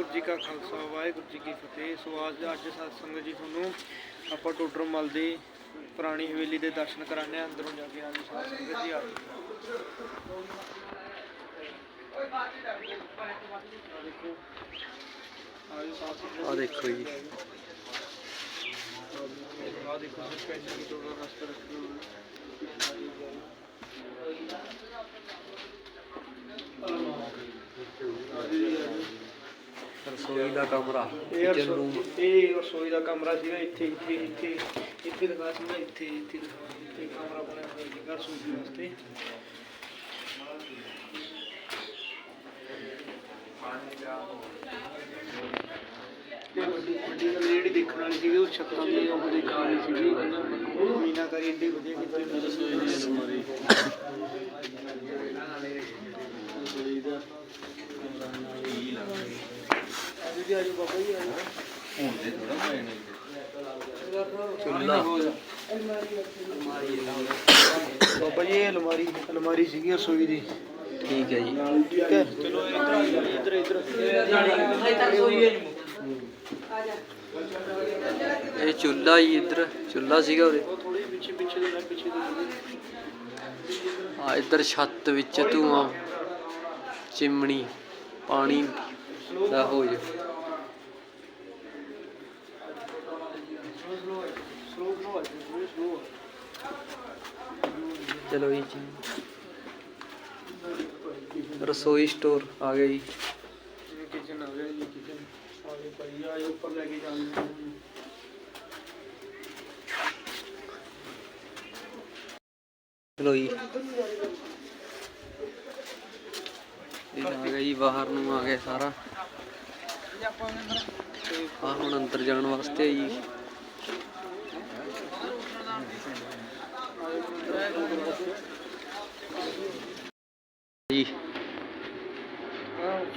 ਗੁਰੂ ਜੀ ਕਾ ਖਾਲਸਾ ਵਾਹਿਗੁਰੂ ਜੀ ਕੀ ਫਤਿਹ। ਸੋ ਅੱਜ ਅੱਜ ਸਾਧ ਸੰਗਤ ਜੀ ਤੁਹਾਨੂੰ ਆਪਾਂ ਟੋਡਰ ਮਲ ਦੀ ਪੁਰਾਣੀ ਹਵੇਲੀ ਦੇ ਦਰਸ਼ਨ ਕਰਾਣੇ ਆ ਅੰਦਰੋਂ ਜਾ ਕੇ ਆਜੀ ਸਾਧ ਸੰਗਤ ਜੀ ਆ ਆ ਦੇਖੋ। ਜੀ ਆ ਦੇਖੋ ਸਪੈਸ਼ਲ ਟੋਡਰ ਰਸਤੇ ਰੱਖੇ ਰਸੋਈ ਦਾ ਕਮਰਾ ਇਹ ਕਿਚਨ ਰਸੋ- ਰੂਮ ਇਹ ਰਸੋਈ ਦਾ ਕਮਰਾ ਸੀਗਾ ਇੱਥੇ ਇੱਥੇ ਇੱਥੇ ਇੱਥੇ ਦਿਖਾ ਸੀਗਾ ਇੱਥੇ ਇੱਥੇ ਦਿਖਾ ਇੱਥੇ ਕਮਰਾ ਬਣਿਆ ਹੋਇਆ ਸੀਗਾ ਰਸੋਈ ਵਾਸਤੇ। ਤੇ ਵੱਡੀ ਵੱਡੀ ਗੱਲ ਜਿਹੜੀ ਦੇਖਣ ਵਾਲੀ ਸੀਗੀ ਉਹ ਛੱਤਾਂ ਦੀ ਉਹ ਦੇਖਣ ਵਾਲੀ ਸੀਗੀ। ਮੀਨਾਕਾਰੀ ਏਡੀ ਵਧੀਆ ਕੀਤੀ। ਹੋਈ ਰਸੋਈ ਦੀ ਅਲਮਾਰੀ ਰਸੋਈ ਦਾ ਆਜੋ ਜੀ ਆਜੋ ਬਾਬਾ ਜੀ ਆਜੋ ਚੁੱਲ੍ਹਾ। ਬਾਬਾ ਜੀ ਇਹ ਅਲਮਾਰੀ ਅਲਮਾਰੀ ਸੀਗੀ ਰਸੋਈ ਦੀ। ਠੀਕ ਹੈ ਜੀ। ਠੀਕ ਹੈ। ਚਲੋ ਇੱਧਰ ਆ ਜਾਓ, ਇੱਧਰ ਇੱਧਰ। ਇਹ ਚੁੱਲ੍ਹਾ ਹੀ ਇੱਧਰ ਚੁੱਲ੍ਹਾ ਸੀਗਾ ਉਰੇ। ਉਹ ਥੋੜੀ ਪਿੱਛੇ ਪਿੱਛੇ ਦੇ ਨਾ ਪਿੱਛੇ ਦੇ ਆ ਇੱਧਰ ਛੱਤ ਵਿੱਚ ਧੂਆਂ ਚਿਮਣੀ ਪਾਣੀ ਦਾ ਹੋ ਜਾ slow slow slow slow slow ਚਲੋ ਜੀ ਰਸੋਈ ਸਟੋਰ ਆ ਗਿਆ ਜੀ। ਕਿਚਨ ਆ ਗਿਆ ਜੀ ਕਿਚਨ ਆਗੇ ਭਾਈ ਆਏ ਉੱਪਰ ਲੈ ਕੇ ਜਾਂਦੇ ਹਾਂ ਚਲੋ ਜੀ। ਇਹ ਆ ਗਿਆ ਜੀ ਬਾਹਰ ਨੂੰ ਆ ਗਿਆ ਸਾਰਾ। ਆ ਹੁਣ ਅੰਦਰ ਜਾਣ ਵਾਸਤੇ ਆ ਜੀ।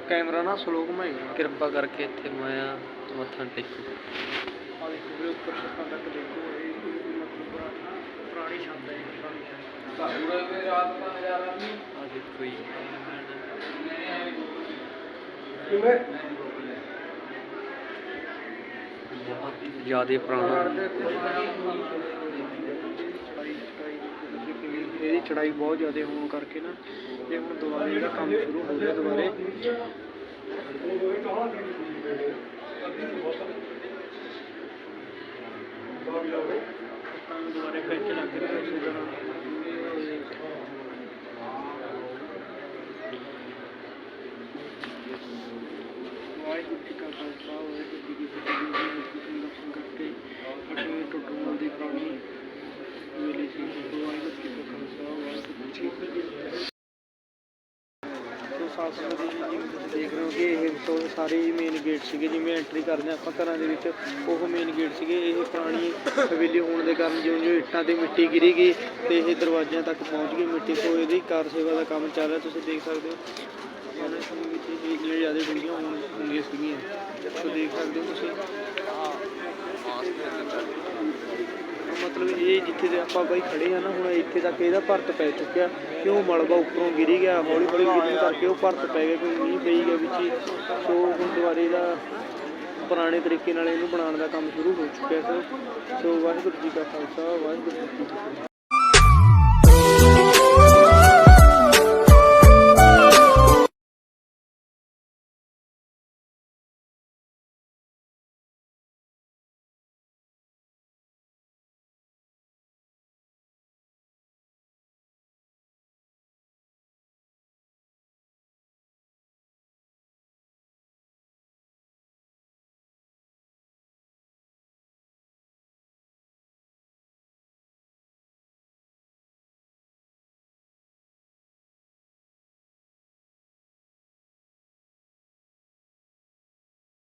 ਕੈਮਰਾ ਨਾ ਸਲੋ ਘੁਮਾਏਗਾ ਕਿਰਪਾ ਕਰਕੇ ਇੱਥੇ ਮਾਇਆ ਮੱਥਾ ਟੇਕੋ। ਆ ਦੇਖੋ ਵੀਰੇ ਉੱਪਰ ਛੱਤਾਂ ਤੱਕ ਦੇਖੋ ਇਹ ਮਤਲਬ ਪੁਰਾ- ਪੁਰਾਣੀ ਛੱਤ ਹੈ ਜੀ, ਪੁਰਾਣੀ ਛੱਤ ਆ ਦੇਖੋ ਜੀ। ਬਹੁਤ ਜ਼ਿਆਦਾ ਪੁਰਾਣਾ। ਇਹਦੀ ਚੜਾਈ ਬਹੁਤ ਜ਼ਿਆਦਾ ਹੋਣ ਕਰਕੇ ਨਾ ਇਹ ਹੁਣ ਦੁਬਾਰੇ ਇਹਦਾ ਕੰਮ ਸ਼ੁਰੂ ਹੋ ਗਿਆ ਦੁਬਾਰੇ। ਕੰਮ ਦੁਬਾਰੇ ਫਿਰ ਲੱਗ ਰਿਹਾ ਇਸੇ ਤਰ੍ਹਾਂ। ਵਾਹਿਗੁਰੂ ਜੀ ਕਾ ਖਾਲਸਾ, ਵਾਹਿਗੁਰੂ ਜੀ ਕੀ ਫਤਿਹ। ਜੀ ਦਰਸ਼ਨ ਕਰਕੇ ਅਟੇ ਟੁੱਟੂ ਦੀ ਪੁਰਾਣੀ ਮਿਲੀ ਸੀ ਵਾਹਿਗੁਰੂ ਜੀ ਕਾ ਖਾਲਸਾ ਵਾਹਿਗੁਰੂ ਜੀ ਕੀ ਫਤਿਹ ਤੋ ਸਾਥ ਜਿਵੇਂ ਤੁਸੀਂ ਦੇਖ ਰਹੇ ਹੋ ਕਿ ਇਹ ਤੋਂ ਸਾਰੇ ਮੇਨ ਗੇਟ ਸੀਗੇ, ਜਿਵੇਂ ਐਂਟਰੀ ਕਰਦੇ ਹਾਂ ਆਪਾਂ ਘਰਾਂ ਦੇ ਵਿੱਚ, ਉਹ ਮੇਨ ਗੇਟ ਸੀਗੇ। ਇਹ ਪੁਰਾਣੀ ਹਵੇਲੀ ਹੋਣ ਦੇ ਕਾਰਨ ਜਿਉਂ ਜਿਉਂ ਇੱਟਾਂ ਤੇ ਮਿੱਟੀ ਗਿਰੀ ਗਈ ਤੇ ਇਹ ਦਰਵਾਜ਼ਿਆਂ ਤੱਕ ਪਹੁੰਚ ਗਈ ਮਿੱਟੀ। ਤੋਂ ਇਹਦੀ ਕਾਰ ਸੇਵਾ ਦਾ ਕੰਮ ਚੱਲ ਰਿਹਾ, ਤੁਸੀਂ ਦੇਖ ਸਕਦੇ ਹੋ। ਉਹਨਾਂ ਵਿੱਚ ਇਹ ਇੰਨੀਆਂ ਜ਼ਿਆਦਾ ਡੂੰਘੀਆਂ ਹੋਣ- ਹੁੰਦੀਆਂ ਸੀਗੀਆਂ। ਸੋ ਦੇਖ ਸਕਦੇ ਹੋ ਤੁਸੀਂ। ਮਤਲਬ ਇਹ ਜਿੱਥੇ ਦੇ ਆਪਾਂ ਬਾਈ ਖੜੇ ਆ ਨਾ, ਹੁਣ ਇੱਥੇ ਤੱਕ ਇਹਦਾ ਭਰਤ ਪੈ ਚੁੱਕਿਆ। ਕਿਉਂ ਮਲਬਾ ਉੱਪਰੋਂ ਗਿਰੀ ਗਿਆ, ਹੌਲੀ ਹੌਲੀ ਗਿਰਨ ਕਰਕੇ ਉਹ ਭਰਤ ਪੈ ਗਿਆ, ਕੋਈ ਮੀਂਹ ਪਈ ਗਿਆ ਵਿੱਚ ਹੀ। ਸੋ ਹੁਣ ਦੁਬਾਰੇ ਦਾ ਪੁਰਾਣੇ ਤਰੀਕੇ ਨਾਲ ਇਹਨੂੰ ਬਣਾਉਣ ਦਾ ਕੰਮ ਸ਼ੁਰੂ ਹੋ ਚੁੱਕਿਆ ਸਰ। ਸੋ ਵਾਹਿਗੁਰੂ ਜੀ ਕਾ ਖਾਲਸਾ, ਵਾਹਿਗੁਰੂ ਜੀ ਕੀ ਫਤਿਹ।